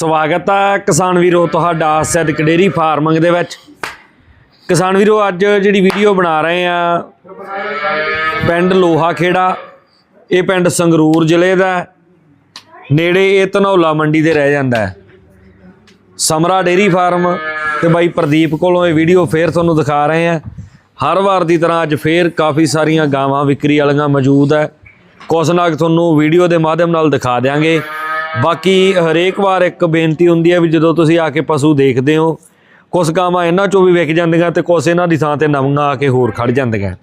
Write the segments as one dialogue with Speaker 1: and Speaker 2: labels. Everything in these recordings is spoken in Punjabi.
Speaker 1: ਸਵਾਗਤ ਹੈ ਕਿਸਾਨ ਵੀਰੋ ਤੁਹਾਡਾ ਸਿੱਧਕ ਡੇਰੀ ਫਾਰਮਿੰਗ ਦੇ ਵਿੱਚ। ਕਿਸਾਨ ਵੀਰੋ, ਅੱਜ ਜਿਹੜੀ ਵੀਡੀਓ ਬਣਾ ਰਹੇ ਆ, ਪਿੰਡ ਲੋਹਾ ਖੇੜਾ ਇਹ ਪਿੰਡ ਸੰਗਰੂਰ ਜ਼ਿਲ੍ਹੇ ਦਾ ਨੇੜੇ ਇਹ ਧਨੌਲਾ ਮੰਡੀ ਦੇ ਰਹਿ ਜਾਂਦਾ ਹੈ। ਸਮਰਾ ਡੇਰੀ ਫਾਰਮ ਤੇ ਬਾਈ ਪ੍ਰਦੀਪ ਕੋਲੋਂ ਇਹ ਵੀਡੀਓ ਫੇਰ ਤੁਹਾਨੂੰ ਦਿਖਾ ਰਹੇ ਆ। ਹਰ ਵਾਰ ਦੀ ਤਰ੍ਹਾਂ ਅੱਜ ਫੇਰ ਕਾਫੀ ਸਾਰੀਆਂ ਗਾਵਾਂ ਵਿਕਰੀ ਵਾਲੀਆਂ ਮੌਜੂਦ ਹੈ। ਕੁਛ ਨਾ ਕੁ ਤੁਹਾਨੂੰ ਵੀਡੀਓ ਦੇ ਮਾਧਿਅਮ ਨਾਲ ਦਿਖਾ ਦਿਆਂਗੇ। ਬਾਕੀ ਹਰੇਕ ਵਾਰ ਇੱਕ ਬੇਨਤੀ ਹੁੰਦੀ ਹੈ ਵੀ ਜਦੋਂ ਤੁਸੀਂ ਆ ਕੇ ਪਸ਼ੂ ਦੇਖਦੇ ਹੋ, ਕੁਛ ਗਾਵਾਂ ਇਹਨਾਂ ਚੋਂ ਵੀ ਵਿਕ ਜਾਂਦੀਆਂ ਤੇ ਕੁਛ ਇਹਨਾਂ ਦੀ ਥਾਂ ਤੇ ਨਵੀਆਂ ਆ ਕੇ ਹੋਰ ਖੜ ਜਾਂਦੀਆਂ।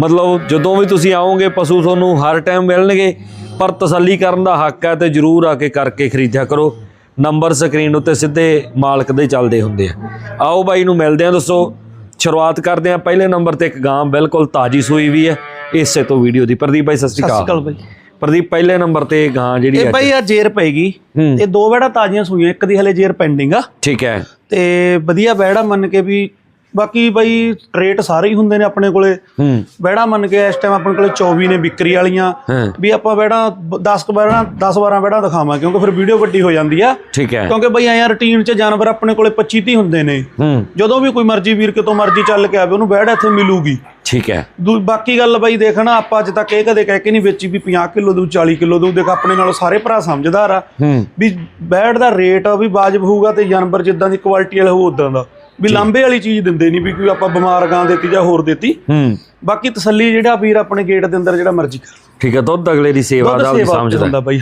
Speaker 1: ਮਤਲਬ ਜਦੋਂ ਵੀ ਤੁਸੀਂ ਆਓਗੇ, ਪਸ਼ੂ ਤੁਹਾਨੂੰ ਹਰ ਟਾਈਮ ਮਿਲਣਗੇ, ਪਰ ਤਸੱਲੀ ਕਰਨ ਦਾ ਹੱਕ ਹੈ ਤੇ ਜਰੂਰ ਆ ਕੇ ਕਰਕੇ ਖਰੀਦਿਆ ਕਰੋ। ਨੰਬਰ ਸਕਰੀਨ ਉੱਤੇ ਸਿੱਧੇ ਮਾਲਕ ਦੇ ਚੱਲਦੇ ਹੁੰਦੇ ਆ। ਆਓ ਬਾਈ ਨੂੰ ਮਿਲਦੇ ਆ ਦੱਸੋ ਸ਼ੁਰੂਆਤ ਕਰਦੇ ਆ ਪਹਿਲੇ ਨੰਬਰ ਤੇ ਇੱਕ ਗਾਂ ਬਿਲਕੁਲ ਤਾਜੀ ਸੂਈ ਵੀ ਹੈ। ਇਸੇ ਤੋਂ ਵੀਡੀਓ ਦੀ ਪ੍ਰਦੀਪ ਬਾਈ, ਸਤਿ ਸ਼੍ਰੀ
Speaker 2: ਸਤਿ ਸ਼੍ਰੀ
Speaker 1: ਅਕਾਲ
Speaker 2: ਅਕਾਲ ਬਾਈ।
Speaker 1: ਪ੍ਰਦੀਪ ਪਹਿਲੇ ਨੰਬਰ ਤੇ ਗਾਂ ਜਿਹੜੀ
Speaker 2: ਇਹ ਬਾਈ ਆ ਜੇਰ ਪਏਗੀ। ਇਹ ਦੋ ਬੈੜਾ ਤਾਜ਼ੀਆਂ ਸੂਈਆਂ ਇੱਕ ਦੀ ਹਲੇ ਜੇਰ ਪੈਂਡਿੰਗ ਆ।
Speaker 1: ਠੀਕ ਹੈ।
Speaker 2: ਤੇ ਵਧੀਆ ਬੈੜਾ ਮੰਨ ਕੇ ਵੀ ਬਾਕੀ ਬਾਈ ਰੇਟ ਸਾਰੇ ਹੀ ਹੁੰਦੇ ਨੇ ਆਪਣੇ ਕੋਲੇ।
Speaker 1: ਹੂੰ।
Speaker 2: ਬੈੜਾ ਮੰਨ ਕੇ ਇਸ ਟਾਈਮ ਆਪਣੇ ਕੋਲੇ 24 ਨੇ ਵਿਕਰੀ ਵਾਲੀਆਂ। ਵੀ ਆਪਾਂ ਬੈੜਾ 10 ਕ ਬੈੜਾ 10 12 ਬੈੜਾ ਦਿਖਾਵਾਂ ਕਿਉਂਕਿ ਫਿਰ ਵੀਡੀਓ ਵੱਡੀ ਹੋ ਜਾਂਦੀ ਆ।
Speaker 1: ਠੀਕ ਹੈ।
Speaker 2: ਕਿਉਂਕਿ ਬਈ ਆਇਆ ਰੁਟੀਨ 'ਚ ਜਾਨਵਰ ਆਪਣੇ ਕੋਲੇ 25 30 ਹੁੰਦੇ ਨੇ।
Speaker 1: ਹੂੰ।
Speaker 2: ਜਦੋਂ ਵੀ ਕੋਈ ਮਰਜ਼ੀ ਵੀਰ ਕਿਤੋਂ ਮਰਜ਼ੀ ਚੱਲ ਕੇ ਆਵੇ ਉਹਨੂੰ ਬੈੜਾ ਇੱਥੇ ਮਿਲੂਗੀ।
Speaker 1: ਠੀਕ ਹੈ।
Speaker 2: ਬਾਕੀ ਗੱਲ ਬਾਈ ਦੇਖਣਾ ਆਪਾਂ ਅੱਜ ਤੱਕ ਇਹ ਕਦੇ ਕਹਿ ਕੇ ਨਹੀਂ ਵੇਚੀ ਵੀ 50 ਕਿਲੋ ਦੂ 40 ਕਿਲੋ ਦੂ। ਦੇਖ ਆਪਣੇ ਨਾਲੋਂ ਸਾਰੇ ਭਰਾ ਸਮਝਦਾਰ ਆ। ਵੀ ਬੈਡ ਦਾ ਰੇਟ ਵੀ ਵਾਜਬ ਹੋਊਗਾ ਤੇ ਜਾਨਵਰ ਜਿੱਦਾਂ ਦੀ ਕੁਆਲਿਟੀ ਵਾਲਾ ਹੋਊ ਉਦਾਂ ਦਾ। ਵੀ ਲਾਂਬੇ ਵਾਲੀ ਚੀਜ਼ ਦਿੰਦੇ ਨਹੀਂ ਵੀ ਕੋਈ ਆਪਾਂ ਬਿਮਾਰ ਗਾਂ ਦੇਤੀ ਜਾਂ ਹੋਰ ਦੇਤੀ।
Speaker 1: ਹੂੰ।
Speaker 2: ਬਾਕੀ ਤਸੱਲੀ ਜਿਹੜਾ ਵੀਰ ਆਪਣੇ ਗੇਟ ਦੇ ਅੰਦਰ ਜਿਹੜਾ ਮਰਜ਼ੀ ਕਰ।
Speaker 1: ਠੀਕ ਹੈ ਦੁੱਧ ਅਗਲੇ ਦੀ ਸੇਵਾ ਦਾ ਵੀ ਸਮਝਦਾ
Speaker 2: ਬਾਈ।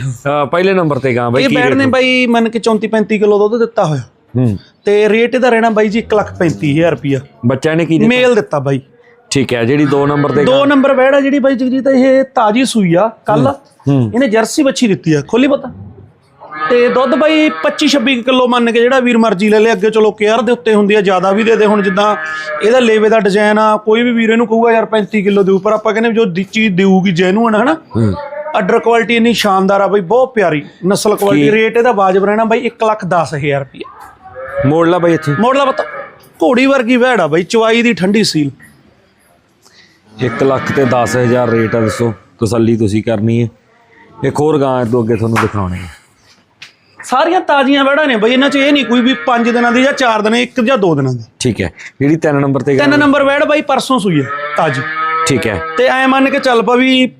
Speaker 1: ਪਹਿਲੇ ਨੰਬਰ ਤੇ ਗਾਂ ਬਾਈ
Speaker 2: ਇਹ
Speaker 1: ਰੇਟ
Speaker 2: ਨੇ ਬਾਈ ਮੰਨ ਕੇ 34 35 ਕਿਲੋ ਦੁੱਧ ਦਿੱਤਾ ਹੋਇਆ।
Speaker 1: ਹੂੰ।
Speaker 2: ਤੇ ਰੇਟ ਇਹਦਾ ਰਹਿਣਾ ਬਾਈ ਜੀ 135000 ਰੁਪਿਆ
Speaker 1: ਬੱਚਾ ਨੇ ਕੀ ਦਿੱਤਾ?
Speaker 2: ਮੇਲ ਦਿੱਤਾ ਬਾਈ।
Speaker 1: ਠੀਕ ਹੈ ਜਿਹੜੀ 2 ਨੰਬਰ ਤੇ
Speaker 2: ਦੋ ਨੰਬਰ ਬੈਡ ਆ ਜਿਹੜੀ ਬਾਈ ਜਗਜੀਤ ਇਹ ਤਾਜੀ ਸੂਈ ਆ ਕੱਲ ਇਹਨੇ ਜਰਸੀ ਬੱਚੀ ਦਿੱਤੀ ਆ ਖੋਲੀ ਪਤਾ। ਤੇ ਦੁੱਧ ਬਾਈ 25 26 ਕਿਲੋ ਮੰਨ ਕੇ ਜਿਹੜਾ ਵੀਰ ਮਰਜ਼ੀ ਲੈ ਲੇ ਅੱਗੇ ਚਲੋ ਕੇਅਰ ਦੇ ਉੱਤੇ ਹੁੰਦੀ ਆ ਜ਼ਿਆਦਾ ਵੀ ਦੇ ਦੇ ਹੁਣ ਜਿੱਦਾਂ ਇਹਦਾ ਲੇਵੇ ਦਾ ਡਿਜ਼ਾਈਨ ਆ ਕੋਈ ਵੀ ਵੀਰ ਇਹਨੂੰ ਕਹੂਗਾ ਯਾਰ 35 ਕਿਲੋ ਦੇਊ ਪਰ ਆਪਾਂ ਕਹਿੰਦੇ ਜੋ ਦੀ ਚੀਜ਼ ਦੇਊਗੀ ਜੈਨੂਨ ਹਨਾ? ਆਰਡਰ ਕੁਆਲਿਟੀ ਇੰਨੀ ਸ਼ਾਨਦਾਰ ਆ ਬਾਈ ਬਹੁਤ ਪਿਆਰੀ। ਨਸਲ ਕੁਆਲਿਟੀ ਰੇਟ ਇਹਦਾ ਵਾਜਬ ਰਹਿਣਾ ਬਾਈ 1 ਲੱਖ 10000 ਰੁਪਏ
Speaker 1: ਮੋੜ ਲਾ ਬਾਈ ਇੱਥੇ।
Speaker 2: ਮੋੜਲਾ ਪਤਾ। ਘੋੜੀ ਵਰਗੀ ਵਹਿੜ ਆ ਬਾਈ ਚਵਾਈ ਦੀ ਠੰਡੀ ਸੀਲ।
Speaker 1: 1 ਲੱਖ ਤੇ 10000 ਰੇਟ ਆ ਦੱਸੋ ਤਸੱਲੀ ਤੁਸੀਂ ਕਰਨੀ ਹੈ ਇੱਕ ਹੋਰ ਗਾਂ ਤੋਂ ਅੱਗੇ ਤੁਹਾਨੂੰ ਦਿਖਾਉਣੀ ਹੈ
Speaker 2: ਸਾਰੀਆਂ ਤਾਜ਼ੀਆਂ ਵਹਿੜਾਂ ਨੇ ਬਾਈ ਇਹਨਾਂ 'ਚ ਇਹ ਨਹੀਂ ਕੋਈ ਵੀ 5 ਦਿਨਾਂ ਦੀ ਜਾਂ 4 ਦਿਨਾਂ ਇੱਕ ਜਾਂ 2 ਦਿਨਾਂ ਦੀ।
Speaker 1: ਠੀਕ ਹੈ। ਜਿਹੜੀ 3 ਨੰਬਰ ਤੇ
Speaker 2: ਤਿੰਨ ਨੰਬਰ ਵਹਿੜ ਬਾਈ ਪਰਸੋਂ ਸੂਈ ਹੈ ਤਾਜ਼ੀ।
Speaker 1: ਠੀਕ ਹੈ।
Speaker 2: ਤੇ ਐ ਮੰਨ ਕੇ ਚੱਲ ਪਾ ਵੀ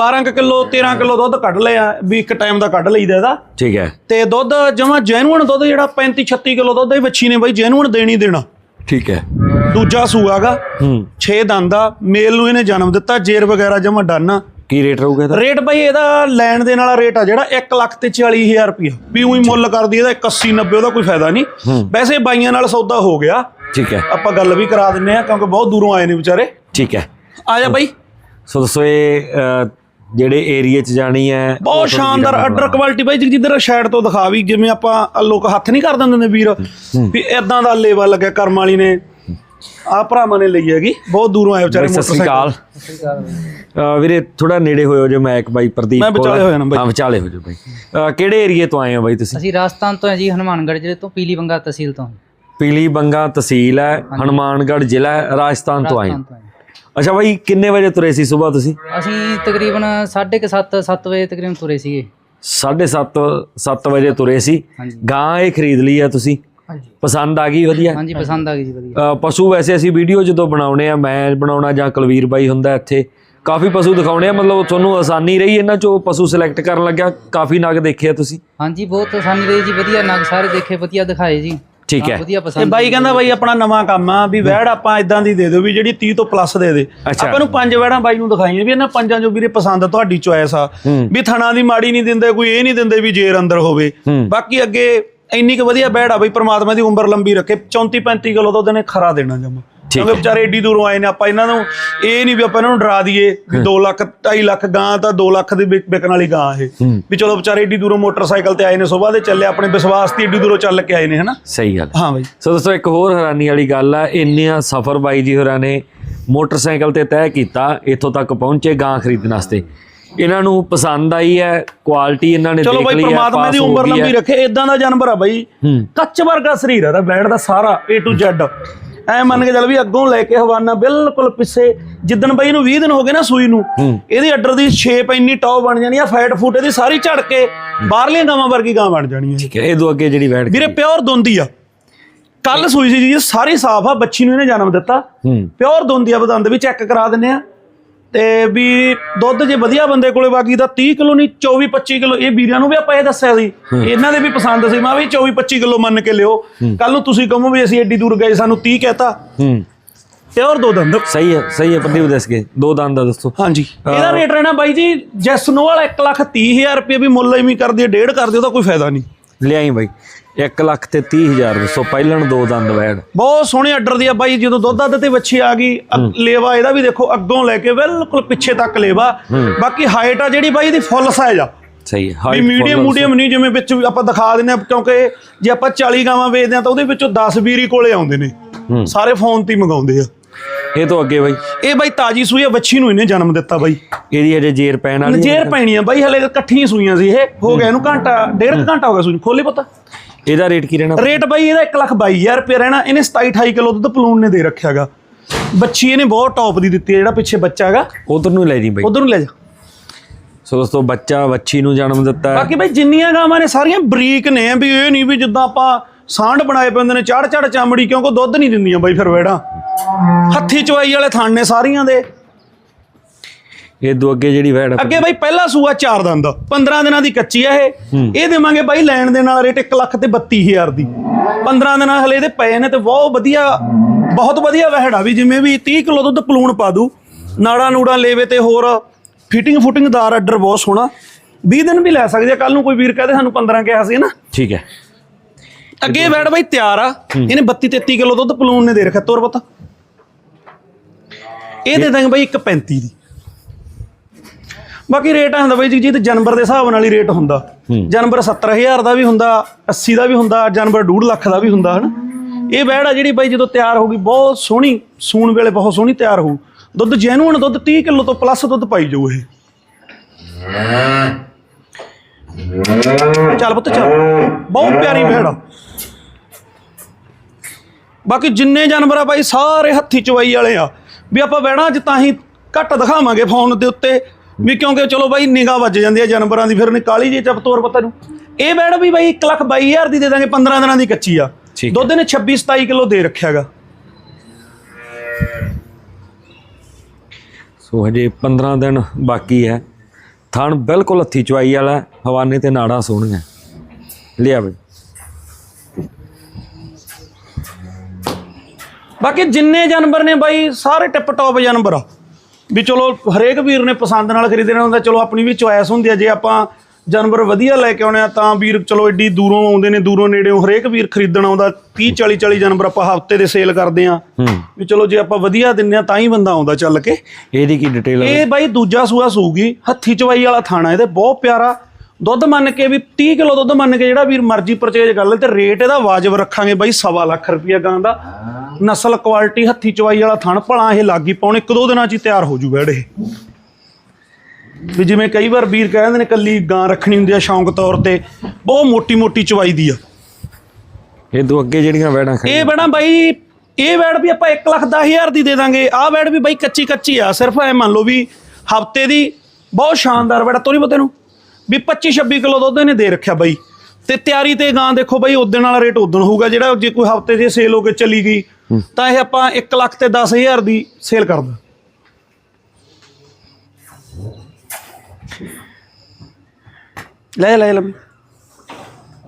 Speaker 2: 12 ਕੁ ਕਿਲੋ 13 ਕਿਲੋ ਦੁੱਧ ਕੱਢ ਲਿਆ ਵੀ ਇੱਕ ਟਾਈਮ ਦਾ ਕੱਢ ਲਈਦਾ ਇਹਦਾ।
Speaker 1: ਠੀਕ ਹੈ।
Speaker 2: ਤੇ ਦੁੱਧ ਜਮਾ ਜੈਨੂਨ ਦੁੱਧ ਜਿਹੜਾ 35 36 ਕਿਲੋ ਦੁੱਧ ਇਹ ਵੱਛੀ ਨੇ ਬਾਈ ਜੈਨੂਨ ਦੇਣੀ ਦੇਣਾ।
Speaker 1: ਠੀਕ ਹੈ।
Speaker 2: ਦੂਜਾ ਸੂਆਗਾ
Speaker 1: ਹੂੰ।
Speaker 2: 6 ਦੰਦ ਆ ਮੇਲ ਨੂੰ ਇਹਨੇ ਜਨਮ ਦਿੱਤਾ ਜੇਰ ਵਗੈਰਾ ਜਮਾ ਡਨ ਆ।
Speaker 1: ਕੀ ਰੇਟ ਰਹੂਗਾ ਇਹਦਾ?
Speaker 2: ਰੇਟ ਬਾਈ ਇਹਦਾ ਲੈਣ ਦੇਣ ਵਾਲਾ ਰੇਟ ਆ ਜਿਹੜਾ 1 ਲੱਖ ਤੇ 40000 ਰੁਪਇਆ ਵੀ ਉਹੀ ਮੁੱਲ ਕਰਦੀ ਇਹਦਾ 81 90 ਉਹਦਾ ਕੋਈ ਫਾਇਦਾ ਨਹੀਂ। ਵੈਸੇ ਬਾਈਆਂ ਨਾਲ ਸੌਦਾ ਹੋ ਗਿਆ।
Speaker 1: ਠੀਕ ਹੈ।
Speaker 2: ਆਪਾਂ ਗੱਲ ਵੀ ਕਰਾ ਦਿੰਨੇ ਆ ਕਿਉਂਕਿ ਬਹੁਤ ਦੂਰੋਂ ਆਏ ਨੇ ਵਿਚਾਰੇ।
Speaker 1: ਠੀਕ ਹੈ।
Speaker 2: ਆ ਜਾ ਬਾਈ।
Speaker 1: ਸੋ ਦੱਸੋ ਇਹ ਜਿਹੜੇ ਏਰੀਆ 'ਚ ਜਾਣੀ ਹੈ
Speaker 2: ਬਹੁਤ ਸ਼ਾਨਦਾਰ ਆਰਡਰ ਕੁਆਲਿਟੀ ਬਾਈ ਜਿੱਧਰ ਸਾਈਡ ਤੋਂ ਦਿਖਾ ਵੀ ਜਿਵੇਂ ਆਪਾਂ ਲੋਕ ਹੱਥ ਨਹੀਂ ਕਰ ਦਿੰਦੇ ਨੇ ਵੀਰ। ਵੀ ਇਦਾਂ ਦਾ ਲੇਵਾ ਲੱਗਿਆ ਕਰਮ ਵਾਲੀ ਨੇ। ਆ ਭਰਾਵਾਂ ਨੇ ਲਈ ਹੈਗੀ ਬਹੁਤ ਦੂਰੋਂ ਆਏ ਵਿਚਾਰੇ
Speaker 1: ਸਤਿ ਸ੍ਰੀ ਅਕਾਲ। ਅਹ, ਵੀਰੇ ਥੋੜਾ ਨੇੜੇ ਹੋਇਓ ਜੋ ਮੈਂ ਇੱਕ ਬਾਈ ਪ੍ਰਦੀਪ
Speaker 2: ਮੈਂ ਵਿਚਾਲੇ ਹੋ ਜਾਣਾ ਬਾਈ।
Speaker 1: ਹਾਂ ਵਿਚਾਲੇ ਹੋ ਜਾਓ ਬਾਈ। ਅਹ, ਕਿਹੜੇ ਏਰੀਏ ਤੋਂ ਆਏ ਹੋ ਬਾਈ ਤੁਸੀਂ?
Speaker 3: ਅਸੀਂ ਰਾਜਸਥਾਨ ਤੋਂ ਹਾਂ ਜੀ ਹਨੂਮਾਨਗੜ੍ਹ ਜ਼ਿਲ੍ਹੇ ਤੋਂ ਪੀਲੀ ਬੰਗਾ ਤਹਿਸੀਲ ਤੋਂ
Speaker 1: ਪੀਲੀ ਬੰਗਾ ਤਹਿਸੀਲ ਹੈ ਹਨੂਮਾਨਗੜ੍ਹ ਜ਼ਿਲ੍ਹਾ ਹੈ, ਰਾਜਸਥਾਨ ਤੋਂ ਆਏ ਹੋ।
Speaker 3: ਰਾਜਸਥਾਨ ਤੋਂ ਹਾਂ ਜੀ।
Speaker 1: ਅੱਛਾ ਬਾਈ ਕਿੰਨੇ ਵਜੇ ਤੁਰੇ ਸੀ ਸਵੇਰ ਤੁਸੀਂ?
Speaker 3: ਅਸੀਂ ਤਕਰੀਬਨ 7:30 7 ਵਜੇ ਤਕਰੀਬਨ ਤੁਰੇ ਸੀਗੇ।
Speaker 1: 7:30 7 ਵਜੇ ਤੁਰੇ ਸੀ।
Speaker 3: ਹਾਂਜੀ।
Speaker 1: ਗਾਂ ਇਹ ਖਰੀਦ ਲਈ ਆ ਤੁਸੀਂ? ਪਸੰਦ ਆ ਗਈ ਵਧੀਆ?
Speaker 3: ਹਾਂਜੀ ਪਸੰਦ ਆ ਗਈ ਜੀ ਵਧੀਆ।
Speaker 1: ਪਸ਼ੂ ਵੈਸੇ ਅਸੀਂ ਵੀਡੀਓ ਜਦੋਂ ਬਣਾਉਣੇ ਆ ਮੈਂ ਬਣਾਉਣਾ ਜਾਂ ਕੁਲਵੀਰ ਬਾਈ ਹੁੰਦਾ ਇੱਥੇ ਕਾਫੀ ਪਸ਼ੂ ਦਿਖਾਉਣੇ ਆ ਮਤਲਬ ਤੁਹਾਨੂੰ ਆਸਾਨੀ ਰਹੀ ਇਹਨਾਂ ਚੋਂ ਪਸ਼ੂ ਸਿਲੈਕਟ ਕਰਨ ਲੱਗਿਆ ਕਾਫੀ ਨਗ ਦੇਖੇ ਆ ਤੁਸੀਂ?
Speaker 3: ਹਾਂਜੀ ਬਹੁਤ ਆਸਾਨੀ ਰਹੀ ਜੀ ਵਧੀਆ ਨਗ ਸਾਰੇ ਦੇਖੇ ਵਧੀਆ ਦਿਖਾਏ ਜੀ।
Speaker 1: ਠੀਕ ਹੈ
Speaker 3: ਵਧੀਆ
Speaker 2: ਤੇ
Speaker 3: ਪਸੰਦ
Speaker 2: ਬਾਈ ਕਹਿੰਦਾ ਬਾਈ ਆਪਣਾ ਨਵਾਂ ਕੰਮ ਆ ਵੀ ਵਹਿੜ ਆਪਾਂ ਇਦਾਂ ਦੀ ਦੇ ਦਿਓ ਵੀ ਜਿਹੜੀ 30 ਤੋਂ ਪਲੱਸ ਦੇ ਦੇ। ਆਪਾਂ ਨੂੰ ਪੰਜ ਵਹਿੜਾਂ ਬਾਈ ਨੂੰ ਦਿਖਾਈਆਂ ਵੀ ਇਹਨਾਂ ਪੰਜਾਂ ਚੋਂ ਵੀਰੇ ਪਸੰਦ ਤੁਹਾਡੀ ਚੁਆਇਸ ਆ। ਵੀ ਥਣਾ ਦੀ ਮਾੜੀ ਨਹੀਂ ਦਿੰਦੇ ਕੋਈ ਇਹ ਨਹੀਂ ਦਿੰਦੇ ਵੀ ਜੇਰ ਅੰਦਰ ਹੋਵੇ। ਬਾਕੀ ਅੱਗੇ ਇੰਨੀ ਕੁ ਵਧੀਆ ਬੈੜ ਆ ਬਈ ਪ੍ਰਮਾਤਮਾ ਦੀ ਉਮਰ ਲੰਬੀ ਰੱਖੇ। 34 35 ਕਿਲੋ ਦੁੱਧ ਨੇ ਖਰਾ ਦੇਣਾ ਜਮਾ। ਕਿਉਂਕਿ ਵਿਚਾਰੇ ਏਡੀ ਦੂਰੋਂ ਆਏ ਨੇ ਆਪਾਂ ਇਹਨਾਂ ਨੂੰ ਇਹ ਨਹੀਂ ਵੀ ਆਪਾਂ ਇਹਨਾਂ ਨੂੰ ਡਰਾ ਦਈਏ ਵੀ 2 ਲੱਖ 2.5 ਲੱਖ ਗਾਂ ਤਾਂ 2 ਲੱਖ ਦੀ ਵਿਕ- ਵਿਕਣ ਵਾਲੀ ਗਾਂ ਇਹ। ਵੀ ਚਲੋ ਵਿਚਾਰੇ ਏਡੀ ਦੂਰੋਂ ਮੋਟਰਸਾਈਕਲ ਤੇ ਆਏ ਨੇ ਸਵੇਰ ਦੇ ਚੱਲੇ ਆਪਣੇ ਵਿਸ਼ਵਾਸ ਤੇ ਏਡੀ ਦੂਰੋਂ ਚੱਲ ਕੇ ਆਏ ਨੇ ਹਨਾ?
Speaker 1: ਸਹੀ ਗੱਲ।
Speaker 2: ਹਾਂ ਬਾਈ।
Speaker 1: ਸੋ ਦੋਸਤੋ ਇੱਕ ਹੋਰ ਹੈਰਾਨੀ ਵਾਲੀ ਗੱਲ ਆ ਇੰਨਿਆਂ ਸਫਰ ਬਾਈ ਜੀ ਹੋਰਾਂ ਨੇ ਮੋਟਰਸਾਈਕਲ ਤੇ ਤੈਅ ਕੀਤਾ ਇੱਥੋਂ ਤੱਕ ਪਹੁੰਚੇ ਗਾਂ ਖਰੀਦਣ ਵਾਸਤੇ। ਇਹਨਾਂ ਨੂੰ ਪਸੰਦ ਆਈ ਹੈ ਕੁਆਲਿਟੀ ਇਹਨਾਂ ਨੇ
Speaker 2: ਚਲੋ
Speaker 1: ਦੇਖ
Speaker 2: ਬਾਈ
Speaker 1: ਲਈ ਹੈ
Speaker 2: ਪ੍ਰਮਾਤਮਾ ਦੀ ਉਮਰ। ਲੰਬੀ ਰੱਖੇ ਇਦਾਂ ਦਾ ਜਾਨਵਰ ਆ ਬਾਈ। ਕੱਚ ਵਰਗਾ ਸਰੀਰ ਆ ਦਾ ਬੈਡ ਦਾ ਸਾਰਾ A to Z ਐ ਮੰਨ ਕੇ ਚੱਲ ਵੀ ਅੱਗੋਂ ਲੈ ਕੇ ਹਵਾਨਾ ਬਿਲਕੁਲ ਪਿੱਛੇ ਜਿੱਦਣ ਬਈ ਇਹਨੂੰ 20 ਦਿਨ ਹੋ ਗਏ ਨਾ ਸੂਈ ਨੂੰ ਇਹਦੀ ਅੱਡਰ ਦੀ ਸ਼ੇਪ ਇੰਨੀ ਟੌਪ ਬਣ ਜਾਣੀ ਆ ਫੈਟ ਫੂਟ ਇਹਦੀ ਸਾਰੀ ਝੜ ਕੇ ਬਾਹਰਲੀਆਂ ਗਾਵਾਂ ਵਰਗੀ ਗਾਂ ਬਣ ਜਾਣੀ ਹੈ
Speaker 1: ਠੀਕ ਹੈ ਇਹ ਤੋਂ ਅੱਗੇ ਜਿਹੜੀ ਵੈੜ
Speaker 2: ਵੀਰੇ ਪਿਓਰ ਦੁੰਦੀ ਆ। ਕੱਲ ਸੂਈ ਸੀ ਜੀ ਸਾਰੀ ਸਾਫ਼ ਆ ਬੱਚੀ ਨੂੰ ਇਹਨੇ ਜਨਮ ਦਿੱਤਾ। ਪਿਓਰ ਦੁੰਦੀ ਆ ਬਦੰਦ ਵੀ ਚੈੱਕ ਕਰਾ ਦਿੰਨੇ ਆ। ਤੇ ਵੀ ਦੁੱਧ ਜੇ ਵਧੀਆ ਬੰਦੇ ਕੋਲੇ ਬਾਕੀ ਦਾ 30 ਕਿਲੋ ਨਹੀਂ 24 25 ਕਿਲੋ ਇਹ ਵੀਰਾਂ ਨੂੰ ਵੀ ਆਪਾਂ ਇਹ ਦੱਸਿਆ ਸੀ। ਇਹਨਾਂ ਦੇ ਵੀ ਪਸੰਦ ਸੀ ਮੈਂ ਵੀ 24 25 ਕਿਲੋ ਮੰਨ ਕੇ ਲਿਓ। ਕੱਲ ਨੂੰ ਤੁਸੀਂ ਕਹੋ ਵੀ ਅਸੀਂ ਐਡੀ ਦੂਰ ਗਏ ਸਾਨੂੰ 30 ਕਹਤਾ।
Speaker 1: ਹੂੰ।
Speaker 2: ਪਿਓਰ ਦੋ ਦੰਦ।
Speaker 1: ਸਹੀ ਹੈ ਸਹੀ ਹੈ ਪ੍ਰਦੀਪ ਦੱਸ ਕੇ ਦੋ ਦੰਦ ਦਾ ਦੱਸੋ।
Speaker 2: ਹਾਂਜੀ। ਇਹਦਾ ਰੇਟ ਰਹਿਣਾ ਬਾਈ ਜੀ ਜੈਸਨੋ ਵਾਲਾ 1 ਲੱਖ 30 ਹਜ਼ਾਰ ਰੁਪਏ ਵੀ ਮੁੱਲ ਐਵੇਂ ਕਰਦੀ ਡੇਢ ਕਰਦੀ ਉਹਦਾ ਕੋਈ ਫਾਇਦਾ ਨਹੀਂ।
Speaker 1: ਲਿਆਈ ਬਾਈ। 1 ਲੱਖ ਤੇ 30 ਹਜ਼ਾਰ ਦੱਸੋ ਪਹਿਲਣ ਦੋ ਦੰਦ ਵੈੜ
Speaker 2: ਬਹੁਤ ਸੋਹਣੇ ਆਰਡਰ ਦੀ ਆ ਬਾਈ ਜਦੋਂ ਦੁੱਧ ਅੱਧ ਤੇ ਵੱਛੀ ਆ ਗਈ। ਅ- ਲੇਵਾ ਇਹਦਾ ਵੀ ਦੇਖੋ ਅੱਗੋਂ ਲੈ ਕੇ ਬਿਲਕੁਲ ਪਿੱਛੇ ਤੱਕ ਲੇਵਾ। ਬਾਕੀ ਹਾਈਟ ਆ ਜਿਹੜੀ ਬਾਈ ਇਹਦੀ ਫੁੱਲ ਸਾਈਜ਼ ਆ।
Speaker 1: ਸਹੀ ਹੈ
Speaker 2: ਵੀ ਮੀਡੀਅਮ ਮੀਡੀਅਮ ਨਹੀਂ ਜਿਵੇਂ ਵਿੱਚ ਆਪਾਂ ਦਿਖਾ ਦਿੰਦੇ ਆ ਕਿਉਂਕਿ ਜੇ ਆਪਾਂ 40 ਗਾਵਾਂ ਵੇਚਦੇ ਆ ਤਾਂ ਉਹਦੇ ਵਿੱਚੋਂ 10 ਵੀਰੀ ਕੋਲੇ ਆਉਂਦੇ ਨੇ। ਸਾਰੇ ਫੋਨ ਤੇ ਹੀ ਮੰਗਾਉਂਦੇ ਆ।
Speaker 1: ਇਹ ਤੋਂ ਅੱਗੇ ਬਾਈ।
Speaker 2: ਇਹ ਬਾਈ ਤਾਜੀ ਸੂਈ ਆ ਵੱਛੀ ਨੂੰ ਇਹਨੇ ਜਨਮ ਦਿੱਤਾ ਬਾਈ।
Speaker 1: ਇਹਦੀ ਅਜੇ ਜੇਰ ਪੈਣ ਵਾਲੀ ਹੈ।
Speaker 2: ਜੇਰ ਪੈਣੀ ਆ ਬਾਈ ਹਲੇ ਇਕੱਠੀਆਂ ਸੂਈਆਂ ਸੀ ਇਹ। ਹੋ ਗਿਆ ਇਹਨੂੰ ਘੰਟਾ ਡੇਢ ਕੁ ਘੰਟਾ ਹੋ ਗਿਆ ਸੂਈ ਨੂੰ। ਖੋਲੀ ਪਤਾ।
Speaker 1: ਇਹਦਾ ਰੇਟ ਕੀ ਰਹਿਣਾ?
Speaker 2: ਰੇਟ ਬਾਈ ਇਹਦਾ 1 ਲੱਖ 22000 ਰੁਪਏ ਰਹਿਣਾ। ਇਹਨੇ 27 28 ਕਿਲੋ ਦੁੱਧ ਪਲੂਨ ਨੇ ਦੇ ਰੱਖਿਆਗਾ। ਬੱਚੀ ਇਹਨੇ ਬਹੁਤ ਟੌਪ ਦੀ ਦਿੱਤੀ ਹੈ ਜਿਹੜਾ ਪਿੱਛੇ ਬੱਚਾ ਹੈਗਾ
Speaker 1: ਉਧਰ ਨੂੰ ਲੈ ਜੀ ਬਾਈ।
Speaker 2: ਉਧਰ ਨੂੰ ਲੈ ਜਾ।
Speaker 1: ਸੋ ਦੋਸਤੋ ਬੱਚਾ ਵੱਛੀ ਨੂੰ ਜਨਮ ਦਿੱਤਾ
Speaker 2: ਬਾਕੀ ਬਾਈ ਜਿੰਨੀਆਂ ਗਾਵਾਂ ਨੇ ਸਾਰੀਆਂ ਬਰੀਕ ਨੇ। ਵੀ ਇਹ ਨਹੀਂ ਵੀ ਜਿੱਦਾਂ ਆਪਾਂ ਸਾਂਢ ਬਣਾਏ ਪੈਂਦੇ ਨੇ ਚੜ ਚੜ ਚਾਮੜੀ ਕਿਉਂਕਿ ਦੁੱਧ ਨਹੀਂ ਦਿੰਦੀਆਂ ਬਾਈ ਫਿਰ ਵੇੜਾ। ਹੱਥੀ ਚਵਾਈ ਵਾਲੇ ਥਣ ਨੇ ਸਾਰੀਆਂ ਦੇ।
Speaker 1: ਇਹ ਤੋਂ ਅੱਗੇ ਜਿਹੜੀ ਵੈੜ ਆ,
Speaker 2: ਅੱਗੇ ਬਾਈ ਪਹਿਲਾ ਸੂਆ ਚਾਰ ਦੰਦ 15 ਦਿਨਾਂ ਦੀ ਕੱਚੀ ਆ ਇਹ। ਇਹ ਦੇਵਾਂਗੇ ਬਾਈ ਲੈਣ ਦੇ ਨਾਲ ਰੇਟ 1 ਲੱਖ ਤੇ 32000 ਦੀ। 15 ਦਿਨਾਂ ਹਲੇ ਇਹਦੇ ਪਏ ਨੇ ਤੇ ਬਹੁਤ ਵਧੀਆ ਬਹੁਤ ਵਧੀਆ ਵਹਿੜਾ ਵੀ ਜਿਵੇਂ ਵੀ 30 ਕਿਲੋ ਦੁੱਧ ਪਲੂਣ ਪਾ ਦੂ। ਨਾੜਾ ਨੂੜਾ ਲੇਵੇ ਤੇ ਹੋਰ ਫਿਟਿੰਗ ਫੁਟਿੰਗਦਾਰ ਆਰਡਰ ਬਹੁਤ ਸੋਹਣਾ। 20 ਦਿਨ ਵੀ ਲੈ ਸਕਦੇ ਆ ਕੱਲ ਨੂੰ ਕੋਈ ਵੀਰ ਕਹਦੇ ਸਾਨੂੰ 15 ਕਿਹਾ ਸੀ ਨਾ।
Speaker 1: ਠੀਕ ਹੈ।
Speaker 2: ਅੱਗੇ ਵੈੜ ਬਾਈ ਤਿਆਰ ਆ ਇਹਨੇ 32 33 ਕਿਲੋ ਦੁੱਧ ਪਲੂਣ ਨੇ ਦੇ ਰੱਖਿਆ ਤੋਰ ਪਤਾ। ਇਹ ਦੇ ਦਾਂਗੇ ਬਾਈ 135 ਦੀ। ਬਾਕੀ ਰੇਟ ਹੁੰਦਾ ਬਾਈ ਜੀ ਜੀ ਤੇ ਜਨਵਰ ਦੇ ਹਿਸਾਬ ਨਾਲ ਹੀ ਰੇਟ ਹੁੰਦਾ। ਜਨਵਰ 70000 ਦਾ ਵੀ ਹੁੰਦਾ 80 ਦਾ ਵੀ ਹੁੰਦਾ ਜਨਵਰ 2.5 ਲੱਖ ਦਾ ਵੀ ਹੁੰਦਾ ਹਨ? ਇਹ ਵੈੜ ਆ ਜਿਹੜੀ ਬਾਈ ਜਦੋਂ ਤਿਆਰ ਹੋਊਗੀ ਬਹੁਤ ਸੋਹਣੀ ਸੂਣ ਵੇਲੇ ਬਹੁਤ ਸੋਹਣੀ ਤਿਆਰ ਹੋਊ ਦੁੱਧ ਜੈਨੂਨ ਦੁੱਧ 30 ਕਿਲੋ ਤੋਂ ਪਲੱਸ ਦੁੱਧ ਪਾਈ ਜਾਊ ਇਹ। ਚੱਲ ਪੁੱਤ ਚੱਲ। ਬਹੁਤ ਪਿਆਰੀ ਵੈੜ ਆ। ਬਾਕੀ ਜਿੰਨੇ ਜਾਨਵਰ ਆ ਬਾਈ ਸਾਰੇ ਹੱਥੀ ਚਵਾਈ ਵਾਲੇ ਆ। ਵੀ ਆਪਾਂ ਵੈੜਾਂ 'ਚ ਤਾਂ ਹੀ ਘੱਟ ਦਿਖਾਵਾਂਗੇ ਫੋਨ ਦੇ ਉੱਤੇ। ਵੀ ਕਿਉਂਕਿ ਚਲੋ ਬਾਈ ਨਿਗਾਹ ਵੱਜ ਜਾਂਦੀ ਆ ਜਾਨਵਰਾਂ ਦੀ ਫਿਰ ਨੇ ਕਾਲੀ ਜੀ ਚੱਪ ਤੋਰ ਪਤਾ ਨੂੰ। ਇਹ ਵੈੜ ਵੀ ਬਾਈ 1 ਲੱਖ 22000 ਦੀ ਦੇ ਦਾਂਗੇ 15 ਦਿਨਾਂ ਦੀ ਕੱਚੀ ਆ। ਦੁੱਧ ਨੇ 26 27 ਕਿਲੋ ਦੇ ਰੱਖਿਆਗਾ
Speaker 1: ਸੋ ਹਜੇ 15 ਦਿਨ ਬਾਕੀ ਹੈ। ਥਣ ਬਿਲਕੁਲ ਹੱਥੀ ਚਵਾਈ ਵਾਲਾ ਹੈ, ਹਵਾਨੇ ਤੇ ਨਾੜਾਂ ਸੋਹਣੀਆਂ। ਲਿਆ ਬਈ।
Speaker 2: ਬਾਕੀ ਜਿੰਨੇ ਜਾਨਵਰ ਨੇ ਬਾਈ ਸਾਰੇ ਟਿਪ ਟੌਪ ਜਾਨਵਰ ਆ। ਵੀ ਚਲੋ ਹਰੇਕ ਵੀਰ ਨੇ ਪਸੰਦ ਨਾਲ ਖਰੀਦਣਾ ਹੁੰਦਾ ਚਲੋ ਆਪਣੀ ਵੀ ਚੁਆਇਸ ਹੁੰਦੀ ਆ ਜੇ ਆਪਾਂ ਜਾਨਵਰ ਵਧੀਆ ਲੈ ਕੇ ਆਉਣੇ ਆ ਤਾਂ ਵੀਰ ਚਲੋ ਐਡੀ ਦੂਰੋਂ ਆਉਂਦੇ ਨੇ ਦੂਰੋਂ ਨੇੜਿਓਂ ਹਰੇਕ ਵੀਰ ਖਰੀਦਣ ਆਉਂਦਾ 30 40 40 ਜਾਨਵਰ ਆਪਾਂ ਹਫ਼ਤੇ ਦੇ ਸੇਲ ਕਰਦੇ ਆ
Speaker 1: ਹੂੰ।
Speaker 2: ਵੀ ਚਲੋ ਜੇ ਆਪਾਂ ਵਧੀਆ ਦਿੰਨੇ ਆ ਤਾਂ ਹੀ ਬੰਦਾ ਆਉਂਦਾ ਚੱਲ ਕੇ।
Speaker 1: ਇਹਦੀ ਕੀ ਡਿਟੇਲ ਹੈ
Speaker 2: ਇਹ ਬਾਈ ਦੂਜਾ ਸੂਆ ਸੂਗੀ ਹੱਥੀ ਚਵਾਈ ਵਾਲਾ ਥਾਣਾ ਇਹਦੇ ਬਹੁਤ ਪਿਆਰਾ ਦੁੱਧ ਮੰਨ ਕੇ ਵੀ 30 ਕਿਲੋ ਦੁੱਧ ਮੰਨ ਕੇ ਜਿਹੜਾ ਵੀਰ ਮਰਜ਼ੀ ਪਰਚੇਜ ਕਰ ਲੈ ਤੇ ਰੇਟ ਇਹਦਾ ਵਾਜਬ ਰੱਖਾਂਗੇ ਬਾਈ ਸਵਾ ਲੱਖ ਰੁਪਇਆ ਗਾਂ ਦਾ। ਨਸਲ ਕੁਆਲਿਟੀ ਹੱਥੀ ਚਵਾਈ ਵਾਲਾ ਥਣ ਭਲਾ ਇਹ ਲਾਗੀ ਪਾਉਣ ਇੱਕ ਦੋ ਦਿਨਾਂ ਚ ਹੀ ਤਿਆਰ ਹੋ ਜੂ ਬੈੜ ਇਹ। ਵੀ ਜਿਵੇਂ ਕਈ ਵਾਰ ਵੀਰ ਕਹਿੰਦੇ ਨੇ ਕੱਲੀ ਗਾਂ ਰੱਖਣੀ ਹੁੰਦੀ ਆ ਸ਼ੌਂਕ ਤੌਰ ਤੇ ਬਹੁਤ ਮੋਟੀ ਮੋਟੀ ਚਵਾਈ ਦੀ ਆ।
Speaker 1: ਇਹ ਤੋਂ ਅੱਗੇ ਜਿਹੜੀਆਂ ਵੈੜਾਂ
Speaker 2: ਇਹ ਬੜਾ ਬਾਈ ਇਹ ਵੈੜ ਵੀ ਆਪਾਂ 1 ਲੱਖ ਦਸ ਹਜ਼ਾਰ ਦੀ ਦੇ ਦਾਂਗੇ ਆਹ ਵੈੜ ਵੀ ਬਾਈ ਕੱਚੀ ਕੱਚੀ ਆ ਸਿਰਫ ਐ ਮੰਨ ਲਓ ਵੀ ਹਫ਼ਤੇ ਦੀ ਬਹੁਤ ਸ਼ਾਨਦਾਰ ਵੈੜ ਤੋਰੀ ਪਤੇ ਨੂੰ। ਵੀ 25 26 ਕਿਲੋ ਦੁੱਧ ਇਹਨੇ ਦੇ ਰੱਖਿਆ ਬਾਈ। ਤੇ ਤਿਆਰੀ ਤੇ ਗਾਂ ਦੇਖੋ ਬਾਈ ਉਦਣ ਵਾਲਾ ਰੇਟ ਉਦਣ ਹੋਊਗਾ ਜਿਹੜਾ ਜੇ ਕੋਈ ਹਫ਼ਤੇ 'ਚ ਸੇਲ ਹੋ ਕੇ ਚਲੀ ਗਈ ਤਾਂ ਇਹ ਆਪਾਂ 1 ਲੱਖ ਤੇ 10000 ਦੀ ਸੇਲ ਕਰਦਾ ਲੈ ਲੈ ਲੰਮੀ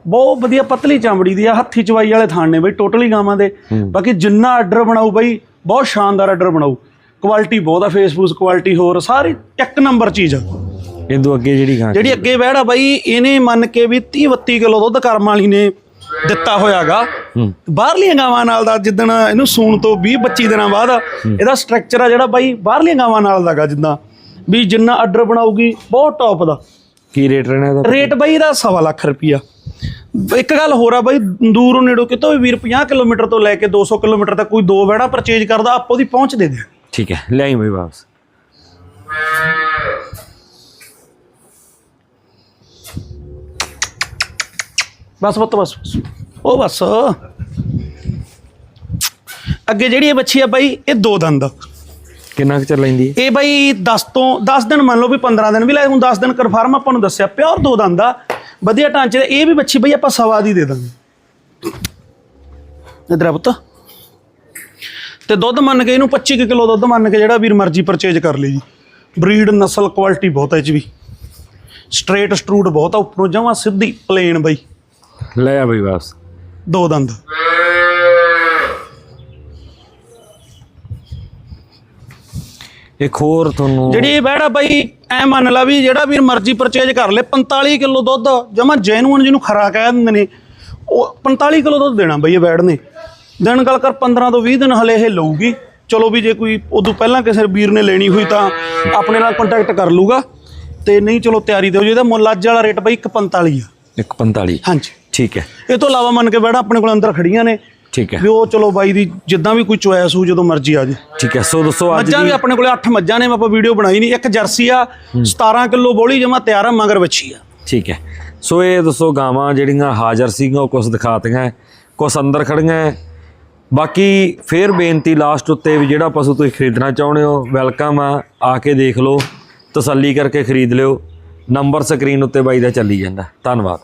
Speaker 2: ਬਹੁਤ ਵਧੀਆ ਪਤਲੀ ਚਮੜੀ ਦੀ ਆ ਹੱਥੀ ਚਵਾਈ ਵਾਲੇ ਥਾਣ ਨੇ ਬਈ ਟੋਟਲੀ ਗਾਵਾਂ ਦੇ। ਬਾਕੀ ਜਿੰਨਾ ਆਰਡਰ ਬਣਾਉ ਬਈ ਬਹੁਤ ਸ਼ਾਨਦਾਰ ਆਰਡਰ ਬਣਾਉ ਕੁਆਲਿਟੀ ਬਹੁਤ ਆ ਫੇਸਬੁੱਕ ਕੁਆਲਿਟੀ ਹੋਰ ਸਾਰੀ ਇੱਕ ਨੰਬਰ ਚੀਜ਼ ਆ।
Speaker 1: ਇਹ ਤੋਂ ਅੱਗੇ ਜਿਹੜੀ ਗਾਂ
Speaker 2: ਜਿਹੜੀ ਅੱਗੇ ਬਹਿੜਾ ਬਾਈ ਇਹਨੇ ਮੰਨ ਕੇ ਵੀ 30 32 ਕਿਲੋ ਦੁੱਧ ਕਰਮ ਵਾਲੀ ਨੇ ਦਿੱਤਾ ਹੋਇਆਗਾ। ਬਾਹਰਲੀਆਂ ਗਾਵਾਂ ਨਾਲ ਦਾ ਜਿੱਦਣ ਇਹਨੂੰ ਸੂਣ ਤੋਂ 20 25 ਦਿਨਾਂ ਬਾਅਦ ਇਹਦਾ ਸਟਰਕਚਰ ਆ ਜਿਹੜਾ ਬਾਈ ਬਾਹਰਲੀਆਂ ਗਾਵਾਂ ਨਾਲ ਦਾਗਾ ਜਿੱਦਾਂ। ਵੀ ਜਿੰਨਾ ਆਰਡਰ ਬਣਾਉਗੀ ਬਹੁਤ ਟੌਪ ਦਾ।
Speaker 1: ਕੀ ਰੇਟ ਰਹਿਣਾ ਇਹਦਾ?
Speaker 2: ਰੇਟ ਬਾਈ ਦਾ ਸਵਾ ਲੱਖ ਰੁਪਿਆ ਇੱਕ ਗੱਲ ਹੋਰ ਆ ਬਾਈ ਦੂਰੋਂ ਨੇੜੋਂ ਕਿਤੋਂ ਵੀ ਵੀਰ 50 ਕਿਲੋਮੀਟਰ ਤੋਂ ਲੈ ਕੇ 200 ਕਿਲੋਮੀਟਰ ਤੱਕ ਕੋਈ ਦੋ ਵੜਾ ਪਰਚੇਜ ਕਰਦਾ ਆਪੋ ਦੀ ਪਹੁੰਚ ਦੇ ਦੇ
Speaker 1: ਠੀਕ ਹੈ ਲਿਆਈ ਬਈ ਵਾਪਸ।
Speaker 2: ਬਸ ਪੁੱਤ ਬਸ ਬਸ। ਉਹ ਬਸ। ਅੱਗੇ ਜਿਹੜੀ ਇਹ ਬੱਚੀ ਆ ਬਾਈ ਇਹ ਦੋ ਦੰਦ।
Speaker 1: ਕਿੰਨਾ ਕੁ ਚਿਰ ਲੈਂਦੀ ਹੈ?
Speaker 2: ਇਹ ਬਾਈ 10 ਤੋਂ 10 ਦਿਨ ਮੰਨ ਲਓ ਵੀ 15 ਦਿਨ ਵੀ ਲੈ ਹੁਣ 10 ਦਿਨ ਕਨਫਰਮ ਆਪਾਂ ਨੂੰ ਦੱਸਿਆ ਪਿਓਰ ਦੋ ਦੰਦ ਆ। ਵਧੀਆ ਢਾਂਚੇ ਦਾ ਇਹ ਵੀ ਬੱਚੀ ਬਈ ਆਪਾਂ ਸਵਾ ਦੀ ਦੇ ਦਾਂਗੇ। ਇਧਰ ਆ ਪੁੱਤ। ਤੇ ਦੁੱਧ ਮੰਨ ਕੇ ਇਹਨੂੰ 25 ਕਿਲੋ ਦੁੱਧ ਮੰਨ ਕੇ ਜਿਹੜਾ ਵੀਰ ਮਰਜ਼ੀ ਪਰਚੇਜ ਕਰ ਲਈ ਜੀ ਬਰੀਡ ਨਸਲ ਕੁਆਲਿਟੀ ਬਹੁਤ ਹੈ ਇਹ ਚ ਵੀ। ਸਟ੍ਰੇਟ ਸਟਰੂਟ ਬਹੁਤ ਆ ਉੱਪਰੋਂ ਜਮਾ ਸਿੱਧੀ ਪਲੇਨ ਬਈ।
Speaker 1: ਲੈ ਆ ਬਈ ਵਾਪਸ।
Speaker 2: ਦੋ ਦੰਦ।
Speaker 1: ਇੱਕ ਹੋਰ ਤੁਹਾਨੂੰ
Speaker 2: ਜਿਹੜੀ ਇਹ ਬੈੜਾ ਬਾਈ ਐ ਮੰਨ ਲਾ ਵੀ ਜਿਹੜਾ ਵੀਰ ਮਰਜ਼ੀ ਪਰਚੇਜ ਕਰ ਲੇ 45 ਕਿਲੋ ਦੁੱਧ ਜਮਾ ਜੈਨੂਨ ਜਿਹਨੂੰ ਖਰਾ ਕਹਿ ਦਿੰਦੇ ਨੇ ਉਹ 45 ਕਿਲੋ ਦੁੱਧ ਦੇਣਾ ਬਈ ਇਹ ਬੈੜ ਨੇ। ਦਿਨ ਗੱਲ ਕਰ 15 ਤੋਂ 20 ਦਿਨ ਹਲੇ ਇਹ ਲਊਗੀ। ਚਲੋ ਵੀ ਜੇ ਕੋਈ ਉਦੋਂ ਪਹਿਲਾਂ ਕਿਸੇ ਵੀਰ ਨੇ ਲੈਣੀ ਹੋਈ ਤਾਂ ਆਪਣੇ ਨਾਲ ਕੰਟੈਕਟ ਕਰ ਲੂਗਾ ਤੇ ਨਹੀਂ ਚਲੋ ਤਿਆਰੀ ਦਿਓ ਜੀ ਇਹਦਾ ਮੁੱਲ ਅੱਜ ਵਾਲਾ ਰੇਟ ਬਈ 145 ਆ।
Speaker 1: 145
Speaker 2: ਹਾਂਜੀ।
Speaker 1: ਠੀਕ ਹੈ।
Speaker 2: ਇਹ ਤੋਂ ਇਲਾਵਾ ਮੰਨ ਕੇ ਬੈੜਾ ਆਪਣੇ ਕੋਲ ਅੰਦਰ ਖੜੀਆਂ ਨੇ।
Speaker 1: ਠੀਕ ਹੈ।
Speaker 2: ਵੀ ਉਹ ਚਲੋ ਬਾਈ ਦੀ ਜਿੱਦਾਂ ਵੀ ਕੋਈ ਚੁਆਇਸ ਹੋ ਜਦੋਂ ਮਰਜ਼ੀ ਆ ਜੇ
Speaker 1: ਠੀਕ ਹੈ ਸੋ ਦੋਸਤੋ ਅੱਜ
Speaker 2: ਮੱਝਾਂ ਵੀ ਆਪਣੇ ਕੋਲੇ 8 ਮੱਝਾਂ ਨੇ ਆਪਾਂ ਵੀਡੀਓ ਬਣਾਈ ਨਹੀਂ। ਇੱਕ ਜਰਸੀ ਆ 17 ਕਿਲੋ ਬੋਲੀ ਜਮਾ ਤਿਆਰ ਆ ਮਗਰ ਵੱਛੀ ਆ।
Speaker 1: ਠੀਕ ਹੈ। ਸੋ ਇਹ ਦੱਸੋ ਗਾਵਾਂ ਜਿਹੜੀਆਂ ਹਾਜ਼ਰ ਸੀਗੀਆਂ ਉਹ ਕੁਝ ਦਿਖਾਤੀਆਂ ਕੁਝ ਅੰਦਰ ਖੜੀਆਂ ਹੈ। ਬਾਕੀ ਫੇਰ ਬੇਨਤੀ ਲਾਸਟ ਉੱਤੇ ਵੀ ਜਿਹੜਾ ਪਸ਼ੂ ਤੁਸੀਂ ਖਰੀਦਣਾ ਚਾਹੁੰਦੇ ਹੋ ਵੈਲਕਮ ਆ ਆ ਕੇ ਦੇਖ ਲਓ ਤਸੱਲੀ ਕਰਕੇ ਖਰੀਦ ਲਿਓ। ਨੰਬਰ ਸਕਰੀਨ ਉੱਤੇ ਬਾਈ ਦਾ ਚੱਲੀ ਜਾਂਦਾ। ਧੰਨਵਾਦ।